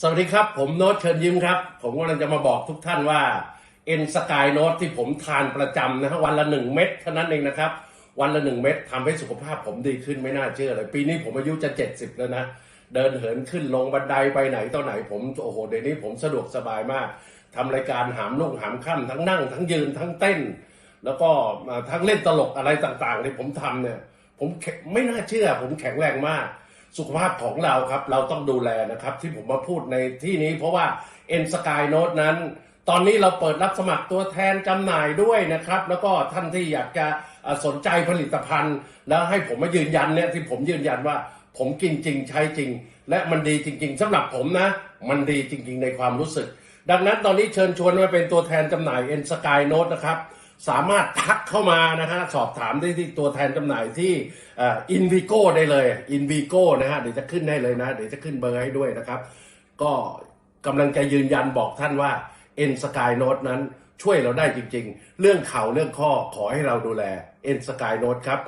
สวัสดีครับ ผมโน้ตเชิญยิ้มครับ ผมกำลังจะมาบอกทุกท่านว่าเอ็นสกายโน้ตที่ผมทานประจำนะฮะวันละหนึ่งเม็ดเท่านั้นเองนะครับ วันละหนึ่งเม็ดทำให้สุขภาพผมดีขึ้นไม่น่าเชื่อเลย ปีนี้ผมอายุจะเจ็ดสิบแล้วนะ เดินเหินขึ้นลงบันไดไปไหนต่อไหนผมโอ้โหเดี๋ยวนี้ผมสะดวกสบายมากทำรายการหามนุ่งหามค่ำทั้งนั่ง ทั้งยืนทั้งเต้น แล้วก็ทั้งเล่นตลกอะไรต่างๆที่ผมทำเนี่ย ผมไม่น่าเชื่อ ผมแข็งแรงมาก สุขภาพของเราครับ เราต้องดูแลนะครับ ที่ผมมาพูดในที่นี้ เพราะว่า n s k y Note นั้น ตอนนี้เราเปิดรับสมัครตัวแทนจำหน่ายด้วยนะครับ แล้วก็ท่านที่อยากจะสนใจผลิตภัณฑ์ แล้วให้ผมมายืนยันเนี่ยที่ผมยืนยันว่า ผมกินจริงใช้จริง และมันดีจริง ๆสำหรับผมนะ มันดีจริง ๆ ในความรู้สึก ดังนั้นตอนนี้เชิญชวนมาเป็นตัวแทนจำหน่าย n s k y Note นะครับ สามารถทักเข้ามานะฮะสอบถามได้ที่ตัวแทนจำหน่ายที่อินวิโก้ได้เลยอินวิโก้นะฮะเดี๋ยวจะขึ้นได้เลยนะ เดี๋ยวจะขึ้นเบอร์ให้ด้วยนะครับ ก็กำลังจะยืนยันบอกท่านว่าเอ็นสกายโนั้นช่วยเราได้จริงๆ เรื่องเข่าเรื่องข้อขอให้เราดูแลเอ็นสกายโนดครับ